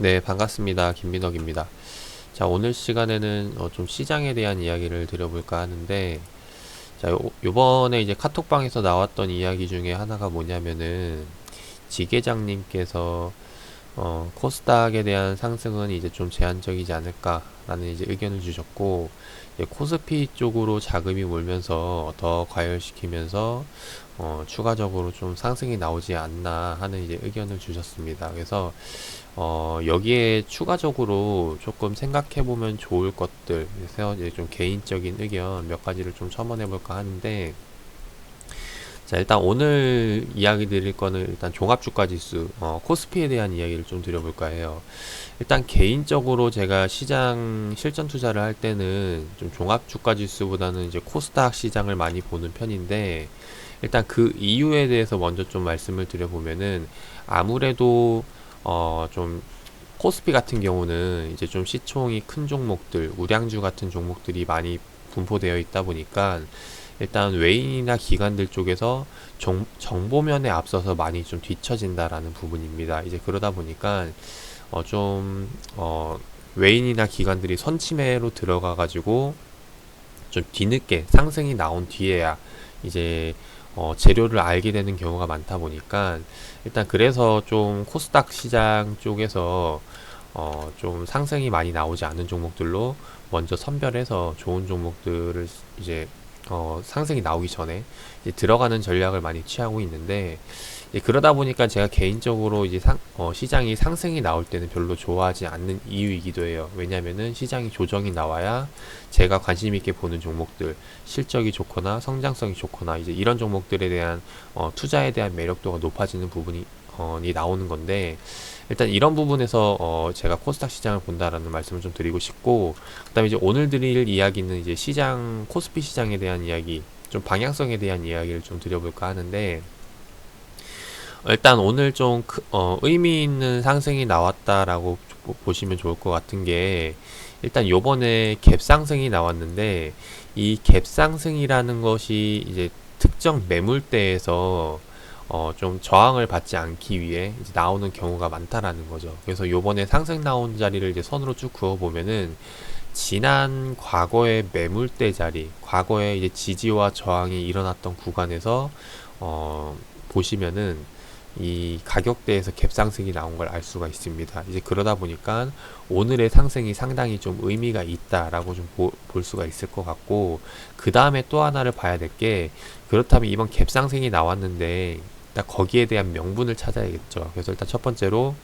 네, 반갑습니다. 김민혁입니다. 자, 오늘 시간에는 어, 좀 시장에 대한 이야기를 드려볼까 하는데, 자, 요, 요번에 이제 카톡방에서 나왔던 이야기 중에 하나가 뭐냐면은, 지계장님께서 어, 코스닥에 대한 상승은 이제 좀 제한적이지 않을까라는 이제 의견을 주셨고, 이제 코스피 쪽으로 자금이 몰면서 더 과열시키면서 어, 추가적으로 좀 상승이 나오지 않나 하는 이제 의견을 주셨습니다. 그래서 어, 여기에 추가적으로 조금 생각해 보면 좋을 것들, 그래서 이제 좀 개인적인 의견 몇 가지를 좀 첨언해 볼까 하는데, 자, 일단 오늘 이야기 드릴 거는 일단 종합주가 지수, 어, 코스피에 대한 이야기를 좀 드려볼까 해요. 일단 개인적으로 제가 시장 실전 투자를 할 때는 좀 종합주가 지수보다는 이제 코스닥 시장을 많이 보는 편인데, 일단 그 이유에 대해서 먼저 좀 말씀을 드려보면은, 아무래도, 어, 좀, 코스피 같은 경우는 이제 좀 시총이 큰 종목들, 우량주 같은 종목들이 많이 분포되어 있다 보니까, 일단 외인이나 기관들 쪽에서 정, 정보면에 앞서서 많이 좀 뒤처진다라는 부분입니다. 이제 그러다 보니까 어, 좀 어, 외인이나 기관들이 선침해로 들어가 가지고 좀 뒤늦게 상승이 나온 뒤에야 이제 어, 재료를 알게 되는 경우가 많다 보니까 일단 그래서 좀 코스닥 시장 쪽에서 어, 좀 상승이 많이 나오지 않은 종목들로 먼저 선별해서 좋은 종목들을 이제 어, 상승이 나오기 전에 들어가는 전략을 많이 취하고 있는데 그러다 보니까 제가 개인적으로 이제 상, 어, 시장이 상승이 나올 때는 별로 좋아하지 않는 이유이기도 해요. 왜냐면은 시장이 조정이 나와야 제가 관심 있게 보는 종목들 실적이 좋거나 성장성이 좋거나 이제 이런 종목들에 대한 어, 투자에 대한 매력도가 높아지는 부분이 어, 이 나오는 건데 일단 이런 부분에서 어 제가 코스닥 시장을 본다라는 말씀을 좀 드리고 싶고 그다음에 이제 오늘 드릴 이야기는 이제 시장 코스피 시장에 대한 이야기 좀 방향성에 대한 이야기를 좀 드려볼까 하는데 일단 오늘 좀 크, 어, 의미 있는 상승이 나왔다라고 보- 보시면 좋을 것 같은 게 일단 요번에 갭 상승이 나왔는데 이 갭 상승이라는 것이 이제 특정 매물대에서 어, 좀 저항을 받지 않기 위해 나오는 경우가 많다라는 거죠. 그래서 요번에 상승 나온 자리를 이제 선으로 쭉 그어 보면은 지난 과거의 매물대 자리, 과거에 이제 지지와 저항이 일어났던 구간에서 어, 보시면은 이 가격대에서 갭 상승이 나온 걸 알 수가 있습니다. 이제 그러다 보니까 오늘의 상승이 상당히 좀 의미가 있다라고 좀 볼 수가 있을 것 같고 그 다음에 또 하나를 봐야 될 게 그렇다면 이번 갭 상승이 나왔는데 일단 거기에 대한 명분을 찾아야겠죠. 그래서 일단 첫 번째로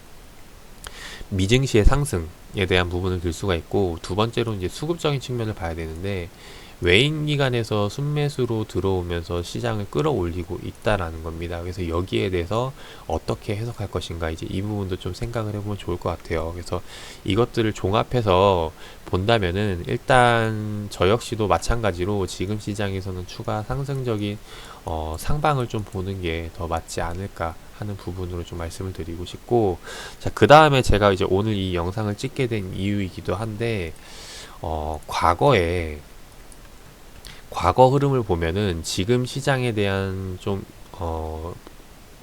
미증시의 상승에 대한 부분을 들 수가 있고 두 번째로 이제 수급적인 측면을 봐야 되는데 외인 기관에서 순매수로 들어오면서 시장을 끌어올리고 있다라는 겁니다. 그래서 여기에 대해서 어떻게 해석할 것인가 이제 이 부분도 좀 생각을 해보면 좋을 것 같아요. 그래서 이것들을 종합해서 본다면은 일단 저 역시도 마찬가지로 지금 시장에서는 추가 상승적인 어, 상방을 좀 보는 게 더 맞지 않을까 하는 부분으로 좀 말씀을 드리고 싶고 자, 그 다음에 제가 이제 오늘 이 영상을 찍게 된 이유이기도 한데 어, 과거에 과거 흐름을 보면은 지금 시장에 대한 좀, 어,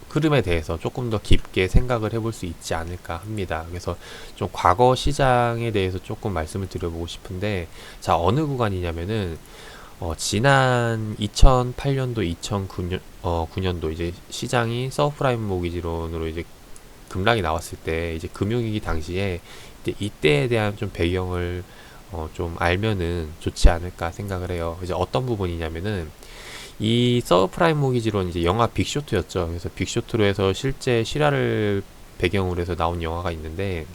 흐름에 대해서 조금 더 깊게 생각을 해볼 수 있지 않을까 합니다. 그래서 좀 과거 시장에 대해서 조금 말씀을 드려보고 싶은데, 자, 어느 구간이냐면은, 어, 지난 2008년도, 2009년, 어, 9년도 이제 시장이 서프라임 모기지론으로 이제 급락이 나왔을 때, 이제 금융위기 당시에 이때 이때에 대한 좀 배경을 어, 좀 알면은 좋지 않을까 생각을 해요. 이제 어떤 부분이냐면은 이 서브프라임 모기지론 이제 영화 빅쇼트였죠. 그래서 빅쇼트로 해서 실제 실화를 배경으로 해서 나온 영화가 있는데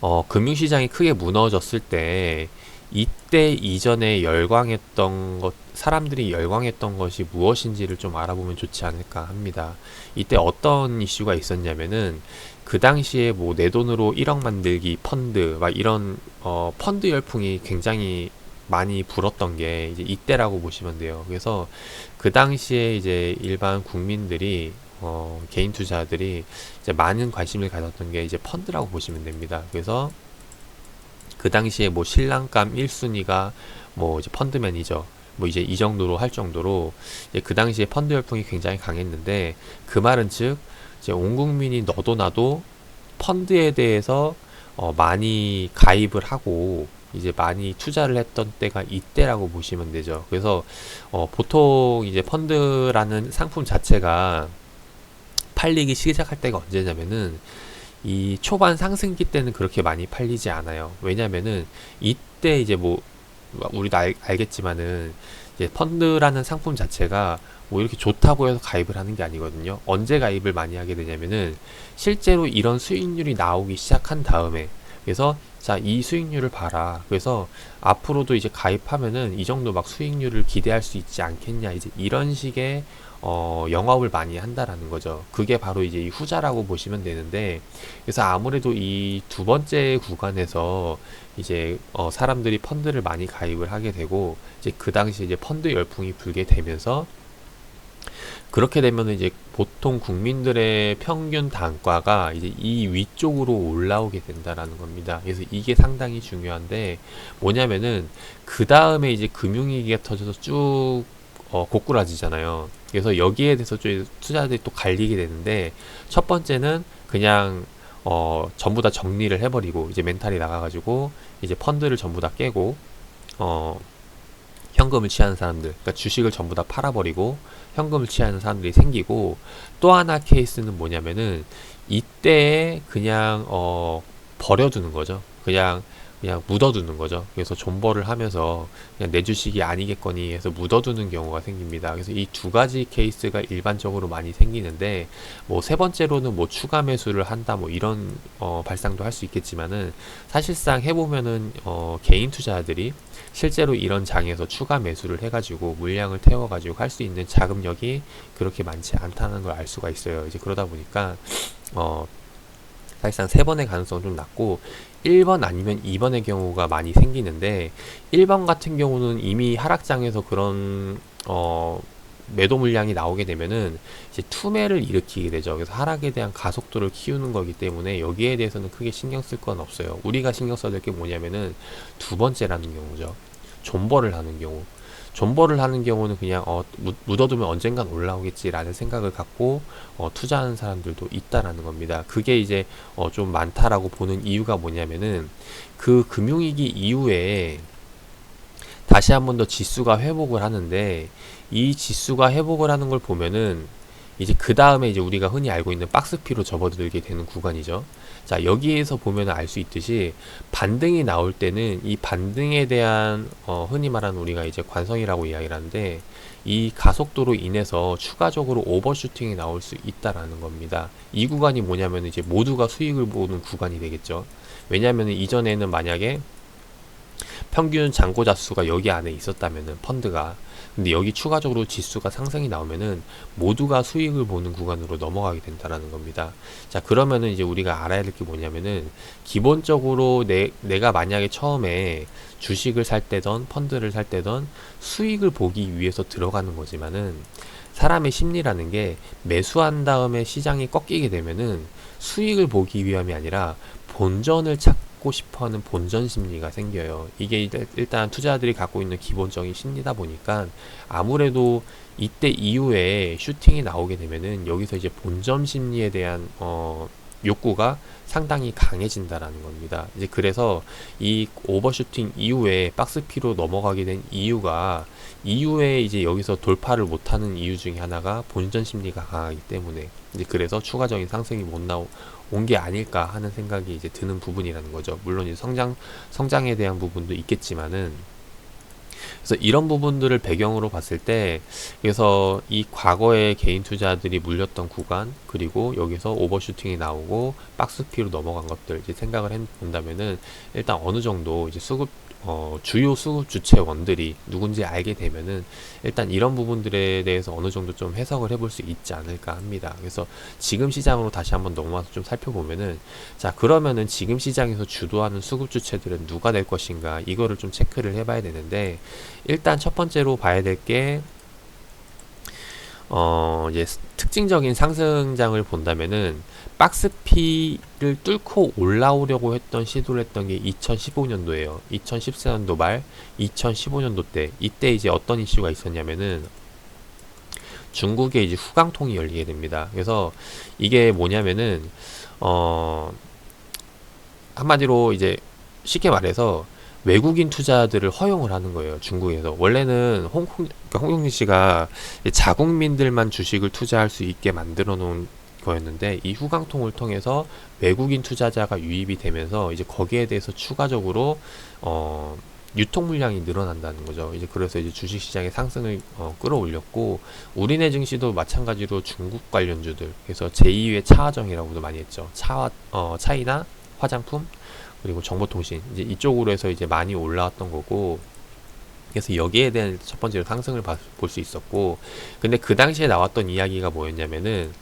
어, 금융시장이 크게 무너졌을 때 이때 이전에 열광했던 것, 사람들이 열광했던 것이 무엇인지를 좀 알아보면 좋지 않을까 합니다. 이때 어떤 이슈가 있었냐면은 그 당시에 뭐 내 돈으로 1억 만들기 펀드 막 이런 어 펀드 열풍이 굉장히 많이 불었던 게 이제 이때라고 보시면 돼요. 그래서 그 당시에 이제 일반 국민들이 어 개인 투자들이 이제 많은 관심을 가졌던 게 이제 펀드라고 보시면 됩니다. 그래서 그 당시에 뭐 신랑감 1순위가 뭐 이제 펀드 매니저 뭐 이제 이 정도로 할 정도로 그 당시에 펀드 열풍이 굉장히 강했는데 그 말은 즉 이제 온 국민이 너도 나도 펀드에 대해서 어, 많이 가입을 하고 이제 많이 투자를 했던 때가 이때라고 보시면 되죠. 그래서 어, 보통 이제 펀드라는 상품 자체가 팔리기 시작할 때가 언제냐면은 이 초반 상승기 때는 그렇게 많이 팔리지 않아요. 왜냐면은 이때 이제 뭐 우리도 알, 알겠지만은 이제 펀드라는 상품 자체가 뭐 이렇게 좋다고 해서 가입을 하는 게 아니거든요. 언제 가입을 많이 하게 되냐면은 실제로 이런 수익률이 나오기 시작한 다음에 그래서 자, 이 수익률을 봐라. 그래서 앞으로도 이제 가입하면은 이 정도 막 수익률을 기대할 수 있지 않겠냐. 이제 이런 식의 어, 영업을 많이 한다라는 거죠. 그게 바로 이제 이 후자라고 보시면 되는데, 그래서 아무래도 이 두 번째 구간에서 이제 어, 사람들이 펀드를 많이 가입을 하게 되고, 이제 그 당시 이제 펀드 열풍이 불게 되면서 그렇게 되면 이제 보통 국민들의 평균 단가가 이제 이 위쪽으로 올라오게 된다라는 겁니다. 그래서 이게 상당히 중요한데 뭐냐면은 그 다음에 이제 금융위기가 터져서 쭉 어, 고꾸라지잖아요. 그래서 여기에 대해서 좀 투자들이 또 갈리게 되는데 첫 번째는 그냥 어, 전부 다 정리를 해버리고 이제 멘탈이 나가가지고 이제 펀드를 전부 다 깨고 어, 현금을 취하는 사람들, 그러니까 주식을 전부 다 팔아버리고 현금을 취하는 사람들이 생기고 또 하나 케이스는 뭐냐면은 이때에 그냥 어 버려두는 거죠. 그냥 그냥 묻어두는 거죠. 그래서 존버를 하면서 그냥 내 주식이 아니겠거니 해서 묻어두는 경우가 생깁니다. 그래서 이 두 가지 케이스가 일반적으로 많이 생기는데 뭐 세 번째로는 뭐 추가 매수를 한다 뭐 이런 어 발상도 할 수 있겠지만은 사실상 해보면은 어 개인 투자자들이 실제로 이런 장에서 추가 매수를 해가지고 물량을 태워가지고 할 수 있는 자금력이 그렇게 많지 않다는 걸 알 수가 있어요. 이제 그러다 보니까 어 사실상 세 번의 가능성은 좀 낮고 1번 아니면 2번의 경우가 많이 생기는데 1번 같은 경우는 이미 하락장에서 그런 어 매도 물량이 나오게 되면은 이제 투매를 일으키게 되죠. 그래서 하락에 대한 가속도를 키우는 거기 때문에 여기에 대해서는 크게 신경 쓸 건 없어요. 우리가 신경 써야 될 게 뭐냐면은 두 번째라는 경우죠. 존버를 하는 경우. 존버를 하는 경우는 그냥 어, 묻어두면 언젠간 올라오겠지라는 생각을 갖고 어, 투자하는 사람들도 있다라는 겁니다. 그게 이제 어, 좀 많다라고 보는 이유가 뭐냐면은 그 금융위기 이후에 다시 한 번 더 지수가 회복을 하는데 이 지수가 회복을 하는 걸 보면은 이제 그 다음에 이제 우리가 흔히 알고 있는 박스피로 접어들게 되는 구간이죠. 자, 여기에서 보면 알 수 있듯이 반등이 나올 때는 이 반등에 대한 어, 흔히 말하는 우리가 이제 관성이라고 이야기를 하는데 이 가속도로 인해서 추가적으로 오버슈팅이 나올 수 있다라는 겁니다. 이 구간이 뭐냐면 이제 모두가 수익을 보는 구간이 되겠죠. 왜냐하면 이전에는 만약에 평균 잔고자 수가 여기 안에 있었다면은 펀드가 근데 여기 추가적으로 지수가 상승이 나오면은 모두가 수익을 보는 구간으로 넘어가게 된다라는 겁니다. 자, 그러면은 이제 우리가 알아야 될 게 뭐냐면은 기본적으로 내, 내가 만약에 처음에 주식을 살 때던 펀드를 살 때던 수익을 보기 위해서 들어가는 거지만은 사람의 심리라는 게 매수한 다음에 시장이 꺾이게 되면은 수익을 보기 위함이 아니라 본전을 찾고 갖고 싶어 하는 본전 심리가 생겨요. 이게 일단 투자들이 갖고 있는 기본적인 심리다 보니까 아무래도 이때 이후에 슈팅이 나오게 되면은 여기서 이제 본전 심리에 대한 어 욕구가 상당히 강해진다라는 겁니다. 이제 그래서 이 오버슈팅 이후에 박스피로 넘어가게 된 이유가 이후에 이제 여기서 돌파를 못하는 이유 중에 하나가 본전 심리가 강하기 때문에 이제 그래서 추가적인 상승이 못 나오 온게 아닐까 하는 생각이 이제 드는 부분이라는 거죠. 물론 이제 성장 성장에 대한 부분도 있겠지만은 그래서 이런 부분들을 배경으로 봤을 때 그래서 이 과거에 개인 투자들이 물렸던 구간 그리고 여기서 오버슈팅이 나오고 박스피로 넘어간 것들 이제 생각을 해 본다면은 일단 어느 정도 이제 수급 어, 주요 수급 주체원들이 누군지 알게 되면은 일단 이런 부분들에 대해서 어느 정도 좀 해석을 해볼 수 있지 않을까 합니다. 그래서 지금 시장으로 다시 한번 넘어와서 좀 살펴보면은 자 그러면은 지금 시장에서 주도하는 수급 주체들은 누가 될 것인가 이거를 좀 체크를 해봐야 되는데 일단 첫 번째로 봐야 될게 어, 이제 특징적인 상승장을 본다면은 박스피를 뚫고 올라오려고 했던 시도를 했던 게 2015년도예요. 2014년도 말, 2015년도 때 이때 이제 어떤 이슈가 있었냐면은 중국에 이제 후강통이 열리게 됩니다. 그래서 이게 뭐냐면은 어 한마디로 이제 쉽게 말해서 외국인 투자들을 허용을 하는 거예요. 중국에서 원래는 홍콩 그러니까 홍영진 씨가 자국민들만 주식을 투자할 수 있게 만들어 놓은 거였는데 이 후강통을 통해서 외국인 투자자가 유입이 되면서 이제 거기에 대해서 추가적으로 어 유통 물량이 늘어난다는 거죠. 이제 그래서 이제 주식 시장의 상승을 어, 끌어올렸고 우리네 증시도 마찬가지로 중국 관련주들 그래서 제2의 차화정이라고도 많이 했죠. 차화 어 차이나 화장품 그리고 정보통신 이제 이쪽으로 해서 이제 많이 올라왔던 거고 그래서 여기에 대한 첫 번째로 상승을 볼 수 있었고 근데 그 당시에 나왔던 이야기가 뭐였냐면은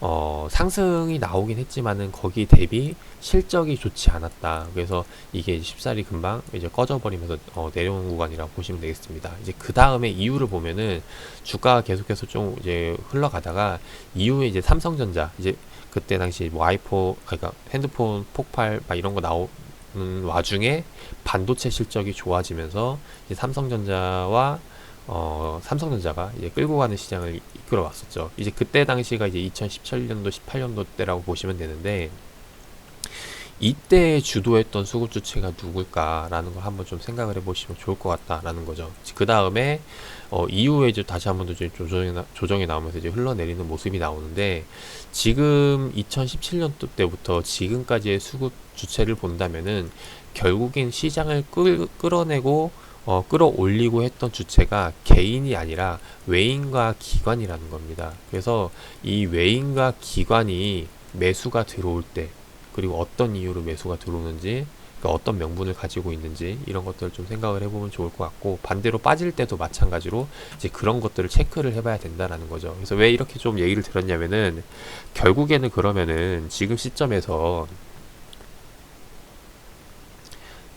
어, 상승이 나오긴 했지만은 거기 대비 실적이 좋지 않았다. 그래서 이게 쉽사리 금방 이제 꺼져버리면서 어, 내려오는 구간이라고 보시면 되겠습니다. 이제 그 다음에 이유를 보면은 주가가 계속해서 좀 이제 흘러가다가 이후에 이제 삼성전자 이제 그때 당시 뭐 아이폰 그러니까 핸드폰 폭발 막 이런 거 나오는 와중에 반도체 실적이 좋아지면서 이제 삼성전자와 어, 삼성전자가 이제 끌고 가는 시장을 이끌어 왔었죠. 이제 그때 당시가 이제 2017년도, 18년도 때라고 보시면 되는데, 이때 주도했던 수급 주체가 누굴까라는 걸 한번 좀 생각을 해보시면 좋을 것 같다라는 거죠. 그 다음에 어, 이후에 이제 다시 한번 더 조정이, 나, 조정이 나오면서 이제 흘러내리는 모습이 나오는데 지금 2017년도 때부터 지금까지의 수급 주체를 본다면은 결국엔 시장을 끌, 끌어내고 어, 끌어올리고 했던 주체가 개인이 아니라 외인과 기관이라는 겁니다. 그래서 이 외인과 기관이 매수가 들어올 때 그리고 어떤 이유로 매수가 들어오는지 그러니까 어떤 명분을 가지고 있는지 이런 것들을 좀 생각을 해보면 좋을 것 같고 반대로 빠질 때도 마찬가지로 이제 그런 것들을 체크를 해봐야 된다라는 거죠. 그래서 왜 이렇게 좀 얘기를 들었냐면은 결국에는 그러면은 지금 시점에서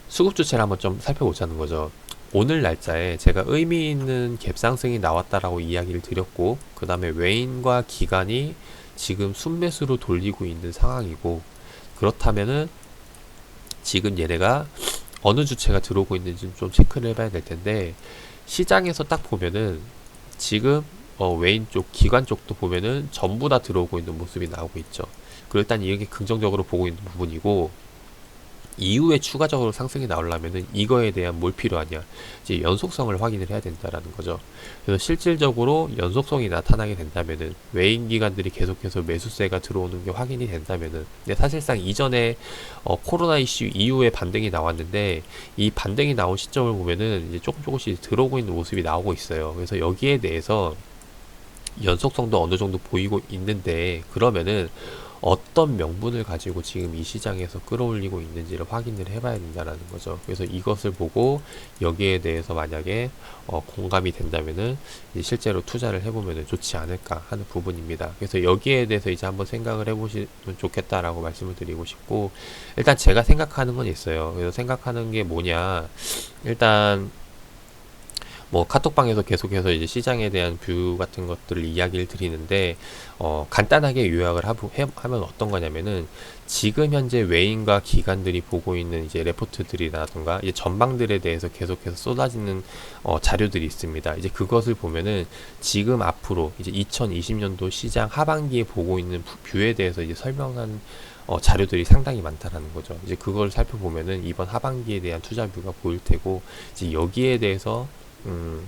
수급 주체를 한번 좀 살펴보자는 거죠. 오늘 날짜에 제가 의미 있는 갭상승이 나왔다라고 이야기를 드렸고 그 다음에 외인과 기관이 지금 순매수로 돌리고 있는 상황이고 그렇다면은 지금 얘네가 어느 주체가 들어오고 있는지 좀 체크를 해봐야 될 텐데 시장에서 딱 보면은 지금 어, 외인 쪽, 기관 쪽도 보면은 전부 다 들어오고 있는 모습이 나오고 있죠. 그리고 일단 이게 긍정적으로 보고 있는 부분이고 이후에 추가적으로 상승이 나오려면은 이거에 대한 뭘 필요하냐. 이제 연속성을 확인을 해야 된다라는 거죠. 그래서 실질적으로 연속성이 나타나게 된다면은 외인 기관들이 계속해서 매수세가 들어오는 게 확인이 된다면은 근데 사실상 이전에 어, 코로나 이슈 이후에 반등이 나왔는데 이 반등이 나온 시점을 보면은 이제 조금 조금씩 들어오고 있는 모습이 나오고 있어요. 그래서 여기에 대해서 연속성도 어느 정도 보이고 있는데 그러면은 어떤 명분을 가지고 지금 이 시장에서 끌어올리고 있는지를 확인을 해봐야 된다는 거죠. 그래서 이것을 보고 여기에 대해서 만약에 어, 공감이 된다면은 실제로 투자를 해보면 좋지 않을까 하는 부분입니다. 그래서 여기에 대해서 이제 한번 생각을 해보시면 좋겠다라고 말씀을 드리고 싶고 일단 제가 생각하는 건 있어요. 그래서 생각하는 게 뭐냐 일단 뭐 카톡방에서 계속해서 이제 시장에 대한 뷰 같은 것들을 이야기를 드리는데 어, 간단하게 요약을 하부, 해, 하면 어떤 거냐면은 지금 현재 외인과 기관들이 보고 있는 이제 레포트들이라던가 이제 전방들에 대해서 계속해서 쏟아지는 어, 자료들이 있습니다. 이제 그것을 보면은 지금 앞으로 이제 2020년도 시장 하반기에 보고 있는 뷰에 대해서 이제 설명한 어, 자료들이 상당히 많다라는 거죠. 이제 그걸 살펴보면은 이번 하반기에 대한 투자 뷰가 보일 테고 이제 여기에 대해서 음,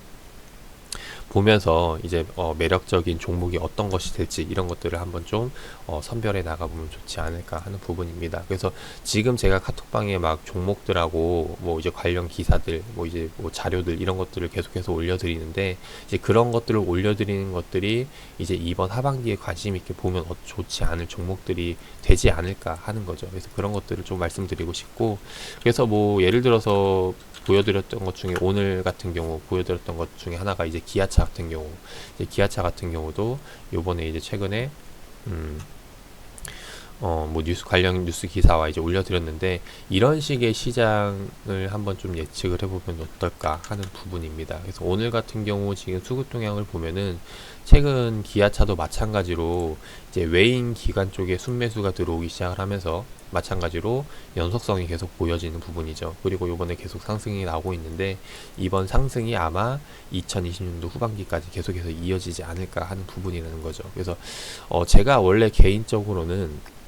보면서 이제 어, 매력적인 종목이 어떤 것이 될지 이런 것들을 한번 좀 어, 선별해 나가보면 좋지 않을까 하는 부분입니다. 그래서 지금 제가 카톡방에 막 종목들하고 뭐 이제 관련 기사들 뭐 이제 뭐 자료들 이런 것들을 계속해서 올려드리는데 이제 그런 것들을 올려드리는 것들이 이제 이번 하반기에 관심 있게 보면 어, 좋지 않을 종목들이 되지 않을까 하는 거죠. 그래서 그런 것들을 좀 말씀드리고 싶고 그래서 뭐 예를 들어서 보여드렸던 것 중에 오늘 같은 경우 보여드렸던 것 중에 하나가 이제 기아차 같은 경우 기아차 같은 경우도 요번에 이제 최근에 음 어, 뭐 뉴스 관련 뉴스 기사와 이제 올려드렸는데 이런 식의 시장을 한번 좀 예측을 해보면 어떨까 하는 부분입니다. 그래서 오늘 같은 경우 지금 수급 동향을 보면은 최근 기아차도 마찬가지로 이제 외인 기관 쪽에 순매수가 들어오기 시작을 하면서 마찬가지로 연속성이 계속 보여지는 부분이죠. 그리고 요번에 계속 상승이 나오고 있는데 이번 상승이 아마 2020년도 후반기까지 계속해서 이어지지 않을까 하는 부분이라는 거죠. 그래서 어 제가 원래 개인적으로는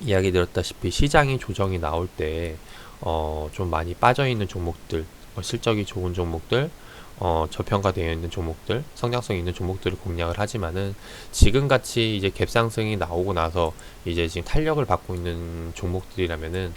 이야기 드렸다시피 시장이 조정이 나올 때, 어, 좀 많이 빠져 있는 종목들, 어, 실적이 좋은 종목들, 어, 저평가되어 있는 종목들, 성장성 있는 종목들을 공략을 하지만은 지금 같이 이제 갭상승이 나오고 나서 이제 지금 탄력을 받고 있는 종목들이라면은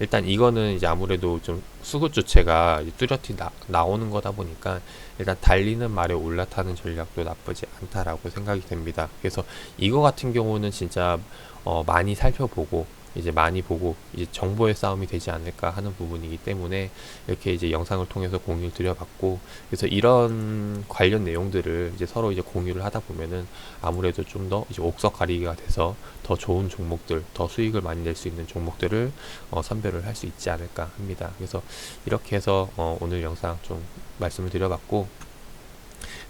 일단 이거는 이제 아무래도 좀 수급 주체가 뚜렷이 나, 나오는 거다 보니까 일단 달리는 말에 올라타는 전략도 나쁘지 않다라고 생각이 됩니다. 그래서 이거 같은 경우는 진짜 어, 많이 살펴보고 이제 많이 보고 이제 정보의 싸움이 되지 않을까 하는 부분이기 때문에 이렇게 이제 영상을 통해서 공유를 드려봤고 그래서 이런 관련 내용들을 이제 서로 이제 공유를 하다 보면은 아무래도 좀 더 이제 옥석 가리기가 돼서 더 좋은 종목들, 더 수익을 많이 낼 수 있는 종목들을 어, 선별을 할 수 있지 않을까 합니다. 그래서 이렇게 해서 어, 오늘 영상 좀 말씀을 드려봤고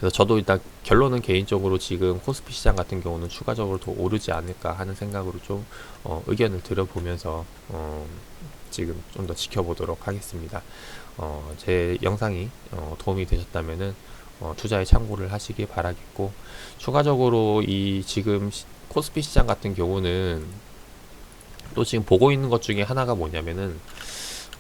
그래서 저도 일단 결론은 개인적으로 지금 코스피 시장 같은 경우는 추가적으로 더 오르지 않을까 하는 생각으로 좀 어, 의견을 들어보면서 어, 지금 좀 더 지켜보도록 하겠습니다. 어, 제 영상이 어, 도움이 되셨다면은 어, 투자에 참고를 하시길 바라겠고 추가적으로 이 지금 시- 코스피 시장 같은 경우는 또 지금 보고 있는 것 중에 하나가 뭐냐면은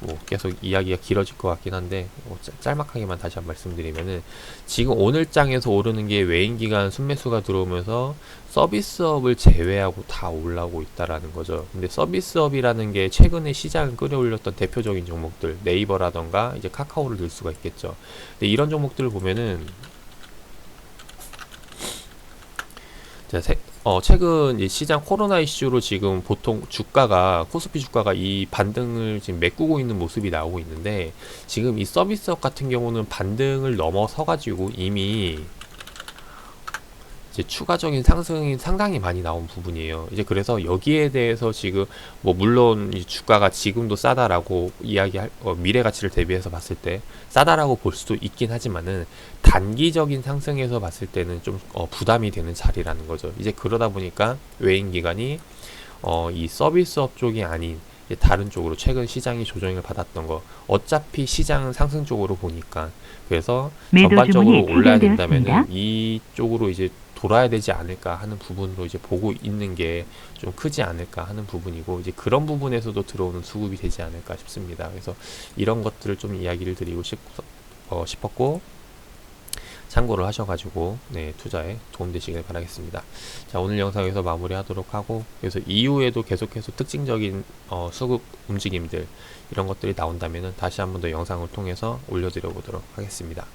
뭐 계속 이야기가 길어질 것 같긴 한데 뭐 짤- 짤막하게만 다시 한 번 말씀드리면은 지금 오늘 장에서 오르는 게 외인 기간 순매수가 들어오면서 서비스업을 제외하고 다 올라오고 있다라는 거죠. 근데 서비스업이라는 게 최근에 시장을 끌어올렸던 대표적인 종목들 네이버라던가 이제 카카오를 들 수가 있겠죠. 근데 이런 종목들을 보면은 자, 세- 어, 최근 이 시장 코로나 이슈로 지금 보통 주가가 코스피 주가가 이 반등을 지금 메꾸고 있는 모습이 나오고 있는데 지금 이 서비스업 같은 경우는 반등을 넘어서 가지고 이미 이제 추가적인 상승이 상당히 많이 나온 부분이에요. 이제 그래서 여기에 대해서 지금 뭐 물론 이 주가가 지금도 싸다라고 이야기할 어, 미래 가치를 대비해서 봤을 때 싸다라고 볼 수도 있긴 하지만은 단기적인 상승에서 봤을 때는 좀 어, 부담이 되는 자리라는 거죠. 이제 그러다 보니까 외인 기관이 어, 이 서비스업 쪽이 아닌 다른 쪽으로 최근 시장이 조정을 받았던 거 어차피 시장은 상승 쪽으로 보니까 그래서 전반적으로 올라야. 된다면은 이쪽으로 이제 돌아야 되지 않을까 하는 부분으로 이제 보고 있는 게 좀 크지 않을까 하는 부분이고 이제 그런 부분에서도 들어오는 수급이 되지 않을까 싶습니다. 그래서 이런 것들을 좀 이야기를 드리고 싶, 어, 싶었고 참고를 하셔가지고 네 투자에 도움되시길 바라겠습니다. 자 오늘 영상 여기서 마무리하도록 하고 그래서 이후에도 계속해서 특징적인 어, 수급 움직임들 이런 것들이 나온다면은 다시 한번 더 영상을 통해서 올려드려 보도록 하겠습니다.